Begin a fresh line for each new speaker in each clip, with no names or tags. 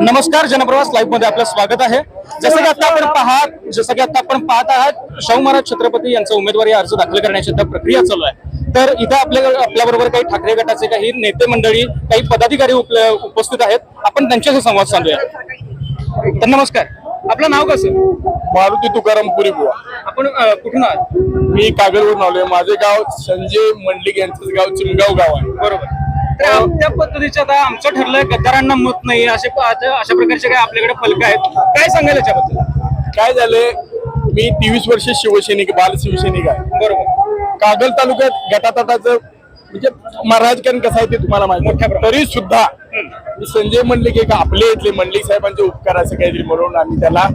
नमस्कार जनप्रवास लाईव्हमध्ये आपलं स्वागत आहे. जसं की आता आपण पाहत जसं की आता आपण पाहत आहात शाहू महाराज छत्रपती यांचा उमेदवारी अर्ज दाखल करण्याची आता प्रक्रिया चालू आहे. तर इथं आपल्या आपल्या बरोबर काही ठाकरे गटाचे काही नेते मंडळी काही पदाधिकारी उपस्थित आहेत. आपण त्यांच्याशी संवाद साधूया. तर नमस्कार. आपलं नाव कसं?
मारुती तुकाराम पुरी बुवा
आपण कुठून आहात?
मी कागलवरून आलोय. माझे गाव संजय मंडलिक यांचं गाव चिमगाव गाव आहे.
बरोबर. तर त्या पद्धतीचं आता आमचं ठरलंय गद्दारांना मत नाही असे अशा प्रकारचे काय आपल्याकडे फलक आहेत. काय सांगाल याच्याबद्दल?
काय झालंय? मी तेवीस वर्ष शिवसैनिक बाल शिवसैनिक आहे.
बरोबर.
कागल तालुक्यात गटातटाचं म्हणजे महाराजकारण कसं आहे ते तुम्हाला माहिती. तरी सुद्धा संजय मंडलिक एक आपले इथले मंडलिक साहेबांचे उपकार असं काहीतरी म्हणून आम्ही त्याला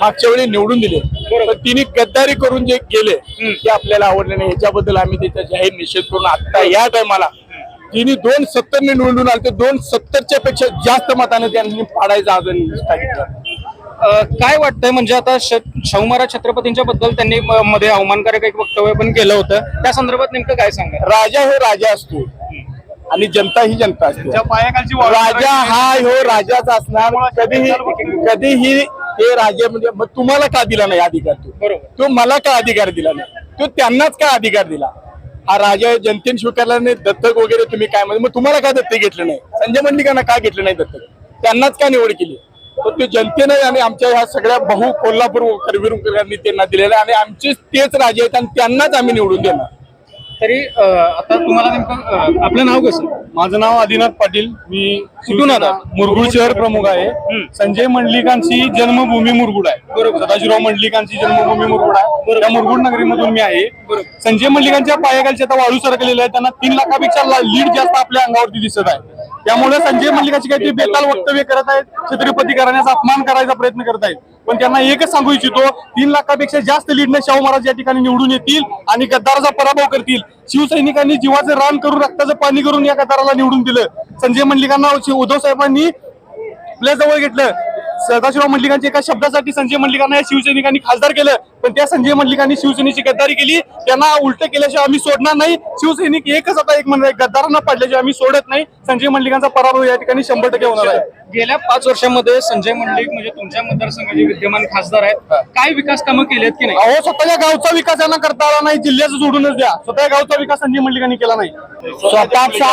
मागच्या वेळी निवडून दिले.
बरोबर.
तिने गद्दारी करून जे गेले ते आपल्याला आवडले नाही. याच्याबद्दल आम्ही त्याचा जाहीर निषेध करून आता या टायमाला तिने दोन सत्तरने निवडून आले ते दोन सत्तरच्या पेक्षा जास्त मताने त्यांनी पाडायचं अजून सांगितलं.
काय वाटतंय? म्हणजे आता शाहू महाराज छत्रपतींच्या बद्दल त्यांनी मध्ये अवमानकारक एक वक्तव्य पण केलं होतं. त्या संदर्भात नेमकं काय सांगा
राजा हे राजा असतो. आणि जनता ही जनता असते. राजा हा ह्यो राजाच असणार. कधीही कधीही हे राजे म्हणजे मग तुम्हाला का दिला नाही अधिकार तो?
बरोबर.
तो मला का अधिकार दिला नाही? तो त्यांनाच का अधिकार दिला? हा राजा जनतेने स्वीकारला नाही दत्तक वगैरे तुम्ही काय म्हणजे मग तुम्हाला का दत्तक घेतलं नाही? संजय मंडलिकांना का घेतलं नाही दत्तक? त्यांनाच का निवड केली? तर ते जनतेने आणि आमच्या ह्या सगळ्या बहु कोल्हापूर करवीरकरांनी त्यांना दिलेलं आहे आणि आमचेच तेच राजे आहेत आणि त्यांनाच आम्ही निवडून देणार.
तरी आता तुम्हाला नेमकं आपलं नाव कसं?
माझं नाव आदिनाथ पाटील. मी
कुठून आला?
मुरगुड शहर प्रमुख आहे. संजय मंडलिकांची जन्मभूमी मुरगुड आहे.
बरोबर.
सदाशिवराव मंडलिकांची जन्मभूमी मुरगुड आहे. त्या मुरगुड नगरीमधून मी आहे. संजय मंडलिकांच्या पायाखालचे आता वाळू सरकलेले आहे त्यांना तीन लाखापेक्षा लीड जास्त आपल्या अंगावरती दिसत आहे. त्यामुळे संजय मंडलिकाची काहीतरी बेताल वक्तव्य करत आहेत. छत्रपती करण्याचा अपमान करायचा प्रयत्न करत आहेत. पण त्यांना एकच सांगू इच्छितो तीन लाखापेक्षा जास्त लीडने शाहू महाराज या ठिकाणी निवडून येतील आणि गद्दाराचा पराभव करतील. शिवसैनिकांनी जीवाचं रान करून रक्ताचं पाणी करून या गद्दाराला निवडून दिलं. संजय मंडलिकांना उद्धव साहेबांनी आपल्या जवळ घेतलं. सदाशिवराव मंडलिकांच्या एका शब्दासाठी संजय मंडलिकांना या शिवसैनिकांनी खासदार केलं. पण त्या संजय मंडलिकांनी शिवसेनेची गद्दारी केली. त्यांना उलट केल्याशिवाय आम्ही सोडणार नाही. शिवसैनिक एकच आता एक म्हणजे गद्दारांना पडल्याशिवाय आम्ही सोडत नाही. संजय मंडलिकांचा पराभव या ठिकाणी शंभर टक्के होणार आहे.
गेल्या पाच वर्षामध्ये संजय मंडलिक म्हणजे तुमच्या मतदारसंघाचे विद्यमान खासदार आहेत. काय विकास कामं केलेत की नाही?
अहो स्वतःच्या गावचा विकास यांना करता आला नाही. जिल्ह्याचं सोडूनच द्या. स्वतः गावचा विकास संजय मंडलिकांनी केला नाही.
स्वतःच्या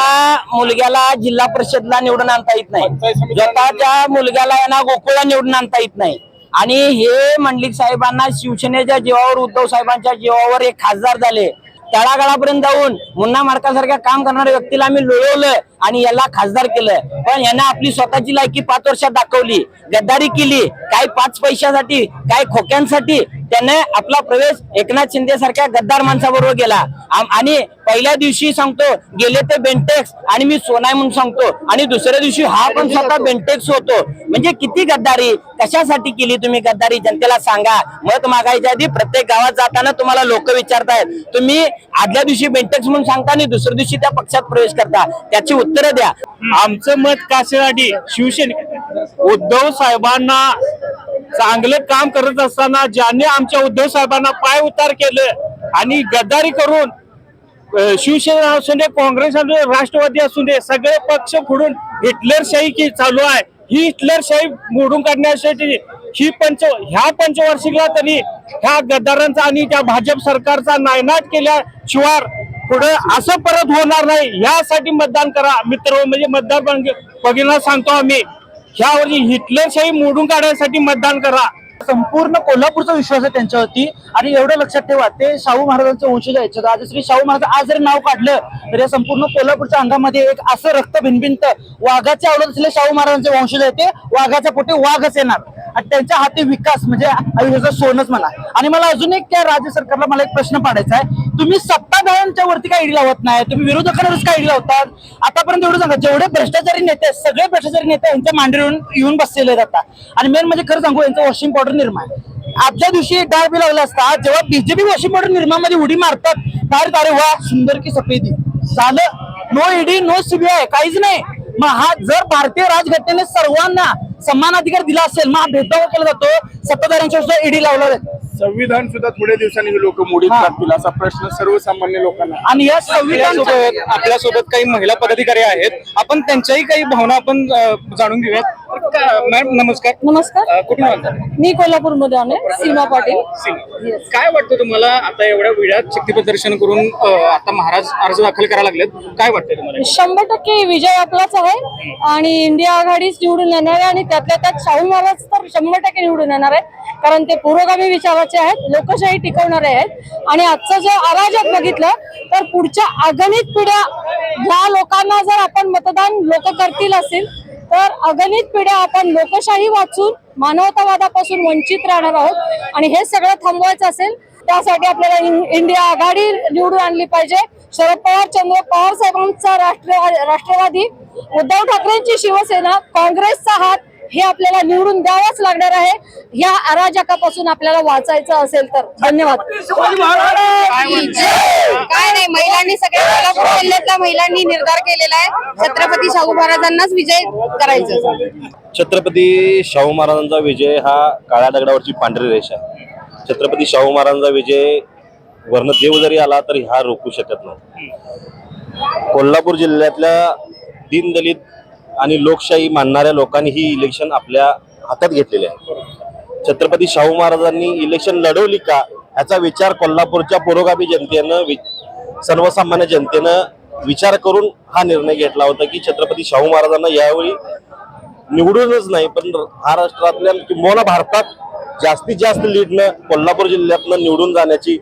मुलग्याला जिल्हा परिषदला निवडून आणता येत नाही. स्वतःच्या मुलग्याला यांना गोकुळला निवडून आणता येत नाही. आणि हे मंडलिक साहेबांना शिवसेनेच्या जीवावर उद्धव साहेबांच्या जीवावर एक खासदार झाले. तळागाळापर्यंत जाऊन मुन्ना मार्कासारख्या काम करणाऱ्या व्यक्तीला आम्ही लोळवलं आणि याला खासदार केलं. पण यांना आपली स्वतःची लायकी पाच वर्षात दाखवली. गद्दारी केली. काही पाच पैशासाठी काही खोक्यांसाठी त्याने आपला प्रवेश एकनाथ शिंदे सारख्या गद्दार माणसाबरोबर गेला. आणि पहिल्या दिवशी सांगतो गेले ते बेंटेक्स आणि मी सोनाय म्हणून सांगतो. आणि दुसऱ्या दिवशी हा पण स्वतः बेंटेक्स होतो. म्हणजे किती गद्दारी? कशासाठी केली तुम्ही गद्दारी? जनतेला सांगा. मत मागायच्या आधी प्रत्येक गावात जाताना तुम्हाला लोक विचारतायत. तुम्ही आदल्या दिवशी बेंटेक्स म्हणून सांगता आणि दुसऱ्या दिवशी त्या पक्षात प्रवेश करता. त्याची उत्तरं द्या.
आमचं मत कशासाठी शिवसेने. उद्धव साहेबांना चांगलं काम करत असताना ज्यांनी आमच्या उद्धव साहेबांना पाय उतार केलं आणि गद्दारी करून शिवसेना असू दे काँग्रेस असू दे राष्ट्रवादी असू दे सगळे पक्ष फोडून हिटलरशाही की चालू आहे. ही हिटलरशाही मोडून काढण्यासाठी ही पंच ह्या पंचवार्षिकला तरी ह्या गद्दारांचा आणि त्या भाजप सरकारचा नायनाट केल्याशिवाय पुढे असं परत होणार नाही. यासाठी मतदान करा. मित्र म्हणजे मतदार भगिना सांगतो आम्ही. ह्यावरची हिटलरशाही मोडून काढण्यासाठी मतदान करा.
संपूर्ण कोल्हापूरचा विश्वास आहे त्यांच्यावरती. आणि एवढं लक्षात ठेवा ते शाहू महाराजांचे वंशज आहेत. राजश्री शाहू महाराज आज जरी नाव काढलं तर या संपूर्ण कोल्हापूरच्या अंगामध्ये एक असं रक्त भिनभिनत वाघाच्या आवडत असलेले शाहू महाराजांचे वंशज आहे ते वाघाच्या पोटी वाघच येणार. आणि त्यांच्या हाती विकास म्हणजे आयुष्याचं सोनच म्हणा. आणि मला अजून एक त्या राज्य सरकारला मला एक प्रश्न पाडायचा आहे. तुम्ही सत्ताधाऱ्यांच्या वरती काय इडी लावत नाही. तुम्ही विरोधकांवरच काय इडी लावतात. आतापर्यंत एवढं सांगा जेवढे भ्रष्टाचारी नेते आहेत, सगळे भ्रष्टाचारी नेते यांच्या मांडीवर येऊन बसलेले जातात आणि मेन म्हणजे खरं सांगू यांचं वॉशिंग पावडर निर्माण. आजच्या दिवशी डाळ बी लावला असता जेव्हा बीजेपी वॉशिंग पावडर निर्माणमध्ये उडी मारतात तारे तारे वा सुंदर की सफेदी. झालं. नो ईडी नो सीबीआय काहीच नाही. मग हा जर भारतीय राजघटनेने सर्वांना समान अधिकार दिला असेल मग हा भेदभाव केला जातो. सत्ताधाऱ्यांच्या ईडी लावला जातो.
संविधान सुद्धा थोड्या दिवसांनी हे लोक मोडीत टाकतील असा प्रश्न सर्वसामान्य लोकांना. आहे.
आणि या संविधानासोबत आपल्यासोबत काही महिला पदाधिकारी आहेत. आपण त्यांच्याही काही भावना आपण अ, जाणून घेऊयात. मॅम नमस्कार.
नमस्कार.
कुठून?
मी कोल्हापूरमध्ये आहे सीमा पाटील.
सिंग. काय वाटतं तुम्हाला आता एवढ्या वेळात शक्ती प्रदर्शन करून अ, आता महाराज अर्ज दाखल करायला लागलेत? काय वाटतंय तुम्हाला?
शंभर टक्के विजय आपलाच आहे आणि इंडिया आघाडीच निवडून येणार आहे आणि त्यातल्या त्यात शाहू महाराज तर शंभर टक्के निवडून येणार आहेत कारण ते पुरोगामी विचाराचे आहेत लोकशाही टिकवणारे आहेत आणि आजचं जे अराजक बघितलं तर पुढच्या अगणित पिढ्या ह्या लोकांना जर आपण मतदान लोक करतील असेल तर अगणित पिढ्या आपण लोकशाही वाचून मानवतावादापासून वंचित राहणार आहोत आणि हे सगळं थांबवायचं असेल त्यासाठी आपल्याला इंडिया आघाडी निवडून आणली पाहिजे. शरद पवार चंद्र पवार साहेबांचा राष्ट्र राष्ट्रवादी. उद्धव ठाकरेंची शिवसेना काँग्रेसचा हात हे आपल्याला निवडून द्यावाच लागणार आहे. या अराजकापासून आपल्याला वाचायचं असेल तर. धन्यवाद.
काय नाही महिलांनी सगळ्या कोल्हापूर जिल्ह्यातल्या महिलांनी निर्धार केलेला आहे. छत्रपती शाहू महाराजांनाच विजय करायचा.
छत्रपती शाहू महाराजांचा विजय हा काळ्या दगडावरची पांढरी रेषा आहे. छत्रपती शाहू महाराजांचा विजय वर्ण देव जरी आला तरी हा रोखू शकत नाही. कोल्हापूर जिल्ह्यातल्या दीनदलित आणि लोकशाही मानणाऱ्या लोकांनी ही इलेक्शन आपल्या हातात घेतलेली आहे. छत्रपती शाहू महाराजांनी इलेक्शन लढवली का याचा विचार कोल्हापूरच्या पुरोगामी जनतेनं वि- सर्वसामान्य जनतेनं विचार करून हा निर्णय घेतला होता की छत्रपती शाहू महाराजांना यावेळी निवडूनच नाही पण महाराष्ट्रातल्या किंवा भारतात जास्तीत जास्त लीडनं कोल्हापूर जिल्ह्यातनं निवडून जाण्याची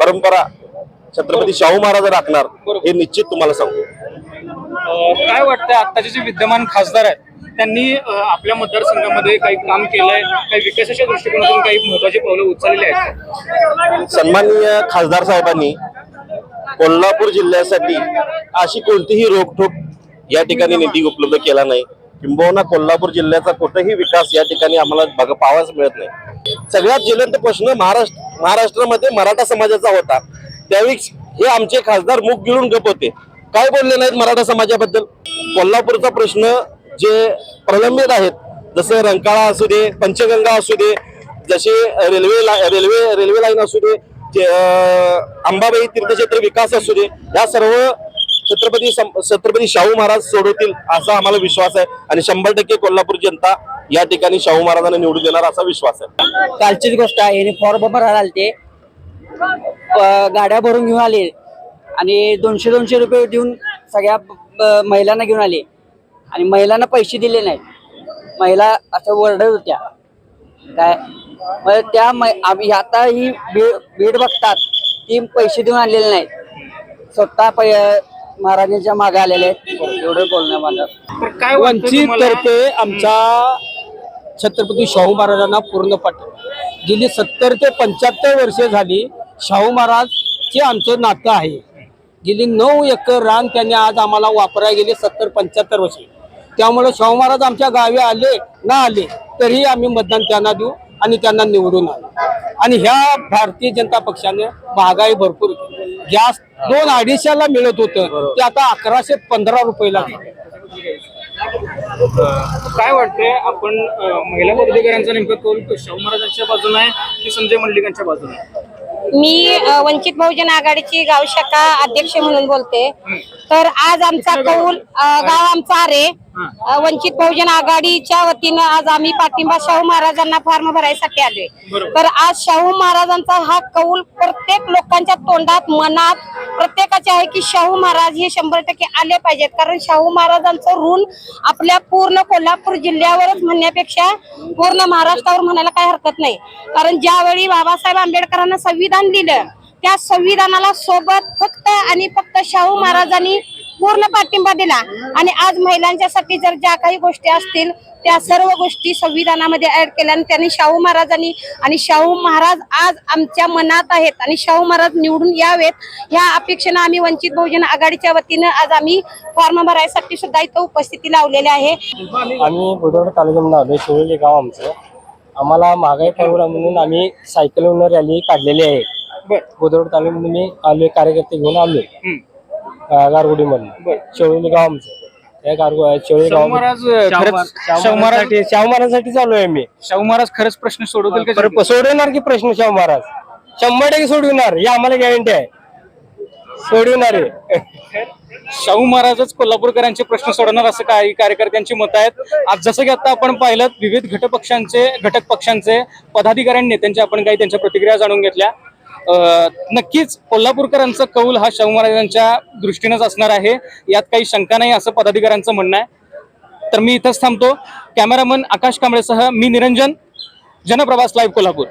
परंपरा छत्रपती शाहू महाराज राखणार हे निश्चित तुम्हाला सांगतो.
काय वाटतं आत्ताचे जे विद्यमान खासदार आहेत त्यांनी आपल्या मतदारसंघामध्ये काही काम केलंय काही विकासाच्या दृष्टिकोनातून काही महत्वाची पावलं उचललेली आहेत?
सन्माननीय खासदार साहेबांनी कोल्हापूर जिल्ह्यासाठी अशी कोणतीही रोखठोक या ठिकाणी निधी उपलब्ध केला नाही. किंबहुना कोल्हापूर जिल्ह्याचा कुठेही विकास या ठिकाणी आम्हाला बघ मिळत नाही. सगळ्यात ज्वलंत प्रश्न महाराष्ट्र महाराष्ट्रामध्ये मराठा समाजाचा होता. त्यावेळी हे आमचे खासदार मुख गिळून गप होते. काय बोलले नाहीत मराठा समाजाबद्दल? कोल्हापूरचा प्रश्न जे प्रलंबित आहेत जसं रंकाळा असू दे पंचगंगा असू दे जसे रेल्वे ला- रेल्वे रेल्वे लाईन असू दे अंबाबाई तीर्थक्षेत्र विकास असू दे या सर्व छत्रपती छत्रपती शाहू महाराज सोडवतील असा आम्हाला विश्वास आहे. आणि शंभर टक्के कोल्हापूर जनता या ठिकाणी शाहू महाराजांना निवडून देणार असा विश्वास आहे.
कालचीच गोष्ट आहे यांनी फॉर्म भरायला आलते गाड्या भरून घेऊन आले. आणि दोनशे दोनशे रुपये देऊन सगळ्या महिलांना घेऊन आले. आणि महिलांना पैसे दिले नाहीत. महिला असं ओरडत होत्या. काय? मग त्या मै- आम्ही आता ही भीड भीड बघतात. ती पैसे देऊन आणलेले नाहीत. स्वतः पै महाराजांच्या मागे आलेले आहेत. एवढं बोलणं माझं.
तर काय
वंचित? तर्फे आमच्या छत्रपती शाहू महाराजांना पूर्ण पाठ गेली सत्तर ते पंच्याहत्तर वर्षे झाली शाहू महाराजचे आमचं नातं आहे. गेली नऊ एकर रान त्यांनी आज आम्हाला वापरायला गेले सत्तर पंच्याहत्तर वर्षे त्यामुळे शाहू महाराज आमच्या गावी आले ना आले तरीही आम्ही मतदान त्यांना देऊ आणि त्यांना निवडून आणू आणि ह्या भारतीय जनता पक्षाने महागाई भरपूर. गॅस दोन अडीचशेला मिळत होतं ते आता अकराशे पंधरा रुपयाला.
काय वाटतंय आपण अ, महिला पदाधिकाऱ्यांचा नेमका कौल शाहू महाराजांच्या बाजूने आहे की संजय मंडलिकांच्या बाजूने आहे?
मी वंचित बहुजन आघाडीची गाव शाखा अध्यक्ष म्हणून बोलते. तर आज आमचा कौल गाव आमचा आरे वंचित बहुजन आघाडीच्या वतीनं आज आम्ही पाठिंबा शाहू महाराजांना फॉर्म भरायसाठी आलोय. तर आज शाहू महाराजांचा हा कौल प्रत्येक लोकांच्या तोंडात मनात प्रत्येकाचे आहे की शाहू महाराज हे शंभर टक्के आले पाहिजेत. कारण शाहू महाराजांचं ऋण आपल्या पूर्ण कोल्हापूर जिल्ह्यावरच म्हणण्यापेक्षा पूर्ण महाराष्ट्रावर म्हणायला काही हरकत नाही. कारण ज्यावेळी बाबासाहेब आंबेडकरांना संविधान दिलं त्या संविधानाला सोबत फक्त आणि फक्त शाहू महाराजांनी पूर्ण पाठिंबा दिला. आणि आज महिलांच्यासाठी जर ज्या काही गोष्टी असतील त्या सर्व गोष्टी संविधानामध्ये ऍड केल्या आणि त्यांनी शाहू महाराजांनी आणि शाहू महाराज आज आमच्या मनात आहेत आणि शाहू महाराज निवडून यावेत या अपेक्षेनं आम्ही वंचित बहुजन आघाडीच्या वतीनं आज आम्ही फॉर्म भरायसाठी सुद्धा इथं उपस्थिती लावलेली आहे.
आम्ही बुधवार तालुक्यामध्ये आलो शिवली गाव आमचं. आम्हाला महागाई परवडा म्हणून आम्ही सायकलवरून रॅली काढलेली आहे.
बर.
बुधवार तालुक्यामध्ये मी आलोय कार्यकर्ते घेऊन आलोय. गारगुडीमधून शिवली गाव आमचं
त्या कारगो शेळी
शाहू महाराज खरंच शाहू महाराज
शाहू महाराजांसाठी चालू आहे मी.
शाहू महाराज खरंच प्रश्न सोडवतील का
पर- सोडवणार की प्रश्न शाहू महाराज? शंभर टक्के सोडविणार. ही आम्हाला गॅरंटी आहे. सोडविणार आहे.
शाहू महाराजच कोल्हापूरकरांचे प्रश्न सोडवणार असं काही कार्यकर्त्यांची मत आहेत. आज जसं की आता आपण पाहिलं विविध घटक पक्षांचे घटक पक्षांचे पदाधिकारी आणि नेत्यांच्या आपण काही त्यांच्या प्रतिक्रिया जाणून घेतल्या. नक्कीच कोल्हापूरकरांचा कौल हा शाहू महाराजांच्या दृष्टीनेच असणार आहे. यात काही शंका नाही असं पदाधिकाऱ्यांचं म्हणणं आहे. तर मी इथंच थांबतो. कॅमेरामन आकाश कांबळेसह मी निरंजन जनप्रवास लाईव्ह कोल्हापूर.